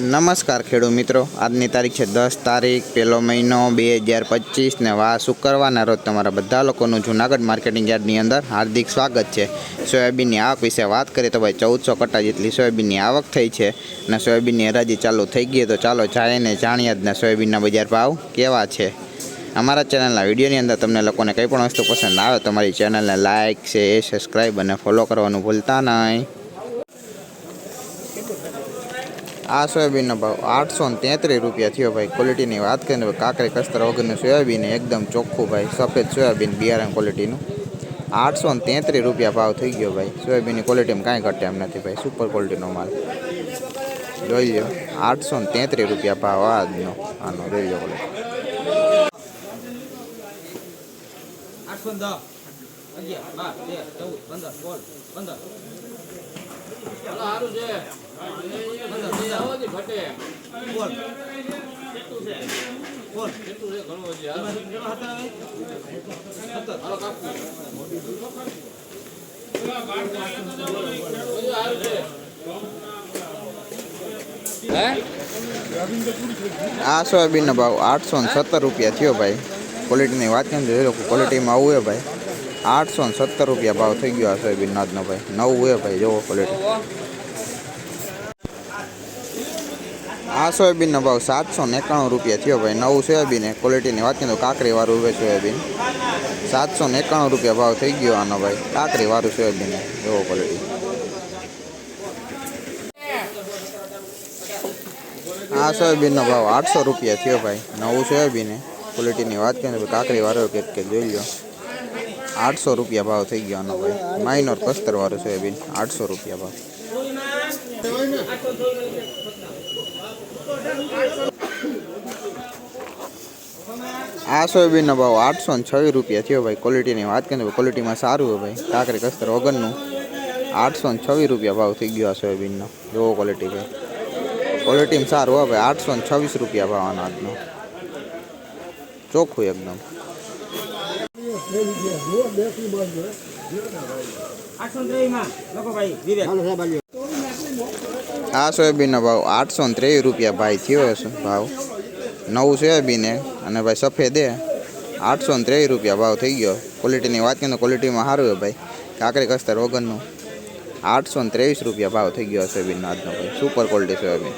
નમસ્કાર ખેડૂત મિત્રો. આજની તારીખ છે દસ તારીખ, પહેલો મહિનો બે હજાર પચીસ ને વા શુક્રવારના રોજ તમારા બધા લોકોનું જૂનાગઢ માર્કેટિંગ યાર્ડની અંદર હાર્દિક સ્વાગત છે. સોયાબીનની આવક વિશે વાત કરીએ તો ભાઈ ચૌદસો કટ્ટા જેટલી સોયાબીનની આવક થઈ છે અને સોયાબીનની હરાજી ચાલુ થઈ ગઈ તો ચાલો જાણીને જાણીએ જ ને સોયાબીનના બજાર ભાવ કેવા છે. અમારા ચેનલના વિડીયોની અંદર તમને લોકોને કંઈ પણ વસ્તુ પસંદ આવે તો અમારી ચેનલને લાઇક શેર, સબસ્ક્રાઈબ અને ફોલો કરવાનું ભૂલતા નહીં. આ સોયાબીનનો ભાવ આઠસો ને તેત્રીસ રૂપિયા થયો ભાઈ ક્વોલિટીની વાત કરીને તો કાકરી કસ્તર વગરનું સોયાબીન એકદમ ચોખ્ખું ભાઈ સફેદ સોયાબીન બિયારણ ક્વોલિટીનું આઠસો ને તેત્રીસ રૂપિયા ભાવ થઈ ગયો ભાઈ સોયાબીનની ક્વોલિટીમાં કાંઈ ઘટે એમ નથી ભાઈ સુપર ક્વોલિટીનો માલ જોઈ લો આઠસો ને તેત્રીસ રૂપિયા ભાવ આજનો આનો જોઈ લો ક્વોલિટી આઠસો દસ અગિયાર બાર તેર ચૌદ પંદર સોળ પંદર સારું છે પંદર બે ઘટે બોલ બોલ કેટલું છે ઘણું હજી હાલો કાપવું સારું છે હે આ સોયાબીનનો ભાવ આઠસો ને સત્તર રૂપિયા થયો ભાઈ ક્વોલિટીની વાત કરીએ તો એ લોકો ક્વોલિટીમાં આવું હે ભાઈ આઠસો ને સત્તર રૂપિયા ભાવ થઈ ગયો આ સોયાબીન આજનો ભાઈ નવું હે ભાઈ જોવો ક્વોલિટી આ સોયાબીનનો ભાવ સાતસો એકાણું રૂપિયા થયો ભાઈ. નવું સોયાબીન એ ક્વોલિટીની વાત કરીએ તો કાકરીવાળું હવે સોયાબીન. સાતસો એકાણું રૂપિયા ભાવ થઈ ગયો આનો ભાઈ. કાકરીવાળું સોયાબીન એવો ક્વોલિટી આ સોયાબીનનો ભાવ આઠસો રૂપિયા થયો ભાઈ. નવું સોયાબીન ક્વોલિટીની વાત કરીએ તો કાકરી વાળો કે કે જોઈ લો આઠસો રૂપિયા ભાવ થઈ ગયો ભાઈ. માઇનોર કસ્તર છે સોયાબીન આઠસો રૂપિયા ભાવ. આ સોયાબીનનો ભાવ આઠસો ને છવ્વીસ રૂપિયા થયો ભાઈ. ક્વોલિટીની વાત કરીએ ક્વોલિટીમાં સારું ભાઈ. કાકરી કસ્તર વગરનું આઠસો ને છવ્વીસ રૂપિયા ભાવ થઈ ગયો આ સોયાબીનનો જોવો ક્વોલિટી ભાઈ. ક્વોલિટીમાં સારું હોય ભાઈ. આઠસો ને છવ્વીસ રૂપિયા ભાવ આનો આજનો. ચોખ્ખું એકદમ. આઠસો ત્રેવીસમાં લોકો ભાઈ વિવેક આ સોયાબીનનો ભાવ આઠસો ને ત્રેવીસ રૂપિયા ભાઈ થયો હશે ભાવ નવું સોયાબીન હે અને ભાઈ સફેદ હે આઠસો ને ત્રેવીસ રૂપિયા ભાવ થઈ ગયો ક્વોલિટીની વાત કરીએ તો ક્વોલિટીમાં સારું હોય ભાઈ કાકરી કસ્તર વગરનું આઠસો ને ત્રેવીસ રૂપિયા ભાવ થઈ ગયો સોયાબીનનો આજનો ભાઈ સુપર ક્વોલિટી સોયાબીન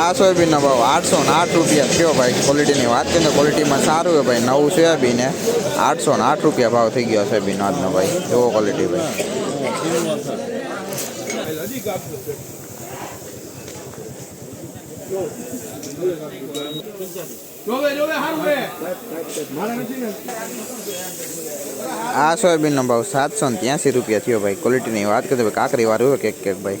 આ સોયાબીનનો ભાવ આઠસો ને આઠ રૂપિયા થયો ભાઈ ક્વોલિટીની વાત કરીએ તો ક્વોલિટીમાં સારું હોય ભાઈ. નવું સોયાબીન હે આઠસો ને આઠ રૂપિયા ભાવ થઈ ગયો સોયાબીન આજનો ભાઈ. એવો ક્વોલિટી ભાઈ. આ સોયાબીનનો ભાવ સાતસો ને ત્યાંસી રૂપિયા થયો ભાઈ. ક્વોલિટીની વાત કરીએ ભાઈ કાકરી વાળું કેક કેક ભાઈ.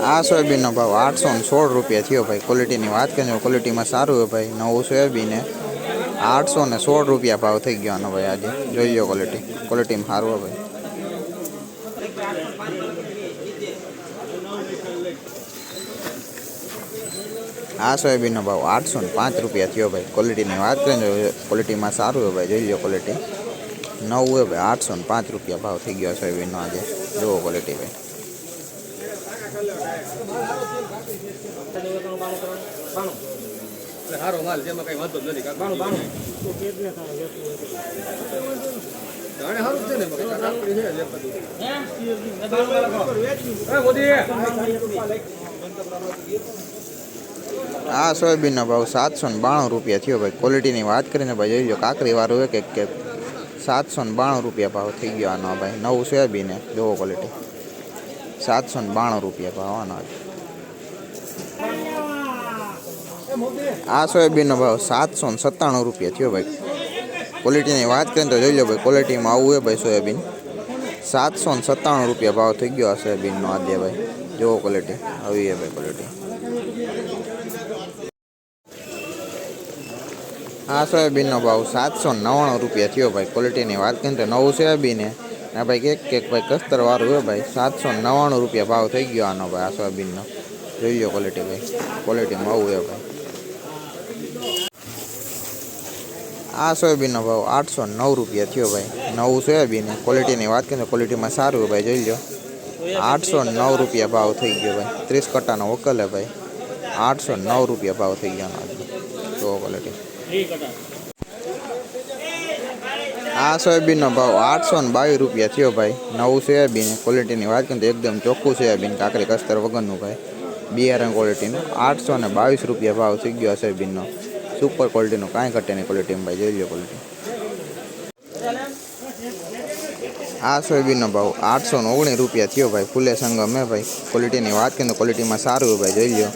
આ સોયાબીનનો ભાવ આઠસો ને સોળ રૂપિયા થયો ભાઈ ક્વોલિટીની વાત કરીએ તો ક્વોલિટીમાં સારું હોય ભાઈ નવું સોયાબીન હે આઠસો ને સોળ રૂપિયા ભાવ થઈ ગયો આનો ભાઈ આજે જોઈ લો ક્વોલિટી ક્વોલિટીમાં સારું હોય ભાઈ આ સોયાબીનનો ભાવ આઠસો ને પાંચ રૂપિયા થયો ભાઈ ક્વોલિટીની વાત કરીએ તો ક્વોલિટીમાં સારું હોય ભાઈ જોઈ લો ક્વોલિટી નવું હોય ભાઈ આઠસો ને પાંચ રૂપિયા ભાવ થઈ ગયો સોયાબીનનો આજે જુઓ ક્વોલિટી ભાઈ. સારો માલ જેમાં આ સોયાબીનનો ભાવ સાતસો ને બાણું રૂપિયા થયો ભાઈ. ક્વોલિટીની વાત કરીને ભાઈ જોઈ લો કાકરી વાળું એક એક કે સાતસો ને બાણું રૂપિયા ભાવ થઈ ગયો આનો ભાઈ. નવું સોયાબીન જોવો ક્વોલિટી સાતસો ને બાણું રૂપિયા ભાવ આનો. આ સોયાબીનનો ભાવ સાતસો ને સત્તાણું રૂપિયા થયો ભાઈ. ક્વોલિટીની વાત કરીને તો જોઈ લો ભાઈ ક્વોલિટીમાં આવું હે ભાઈ સોયાબીન. સાતસો ને સત્તાણું રૂપિયા ભાવ થઈ ગયો આ સોયાબીનનો આજે ભાઈ. જોવો ક્વોલિટી આવી હે ભાઈ ક્વોલિટી આ સોયાબીનનો ભાવ સાતસો નવ્વાણું રૂપિયા થયો ભાઈ ક્વોલિટીની વાત કરીએ તો નવું સોયાબીન હે ને ભાઈ કેક કેક ભાઈ કસ્તર વાળું હોય ભાઈ સાતસો નવ્વાણું રૂપિયા ભાવ થઈ ગયો આનો ભાઈ આ સોયાબીનનો જોઈ લો ક્વોલિટી ભાઈ ક્વોલિટીમાં આવું હે ભાઈ આ સોયાબીનનો ભાવ આઠસો નવ રૂપિયા થયો ભાઈ નવું સોયાબીન હે. ક્વોલિટીની વાત કરીએ તો ક્વોલિટીમાં સારું હે ભાઈ જોઈ લો આઠસો નવ રૂપિયા ભાવ થઈ ગયો ભાઈ ત્રીસ કટ્ટાનો વકલ હે ભાઈ આઠસો નવ રૂપિયા ભાવ થઈ ગયો આનો જો ક્વોલિટી આ સોયાબીનનો ભાવ આઠસો ને બાવીસ રૂપિયા થયો ભાઈ નવું સોયાબીન ક્વોલિટીની વાત કરીએ તો એકદમ ચોખ્ખું સોયાબીન કાકરી કસ્તર વગરનું ભાઈ બિયારણ ક્વોલિટીનું આઠસો ને બાવીસ રૂપિયા ભાવ થઈ ગયો આ સોયાબીનનો સુપર ક્વોલિટીનું કાંઈ ઘટે નહીં ક્વોલિટીમાં ભાઈ જોઈ લો ક્વોલિટી આ સોયાબીનનો ભાવ આઠસો ને ઓગણીસ રૂપિયા થયો ભાઈ ફૂલે સંગમ હે ભાઈ ક્વોલિટીની વાત કરીએ તો ક્વોલિટીમાં સારું હોય ભાઈ જોઈ લો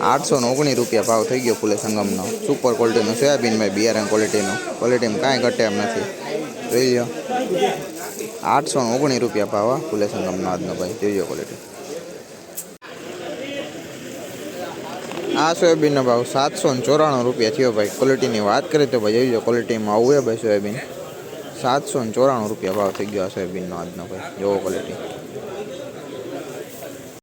આઠસો ઓગણીસ રૂપિયા ભાવ થઈ ગયો ફૂલે સંગમનો. સુપર ક્વોલિટીનો સોયાબીનમાં બિયારણ ક્વોલિટીનો ક્વોલિટીમાં કાંઈ ઘટે એમ નથી. જોઈ લો આઠસો ઓગણીસ રૂપિયા ભાવ ફૂલે સંગમનો આજનો ભાઈ. જોઈ લો ક્વોલિટી આ સોયાબીનનો ભાવ સાતસો ચોરાણું રૂપિયા થયો ભાઈ. ક્વોલિટીની વાત કરીએ તો ભાઈ, જોઈ લો ક્વોલિટીમાં આવું ભાઈ સોયાબીન. સાતસો ચોરાણું રૂપિયા ભાવ થઈ ગયો આ સોયાબીનનો આજનો ભાઈ. જોવો ક્વોલિટી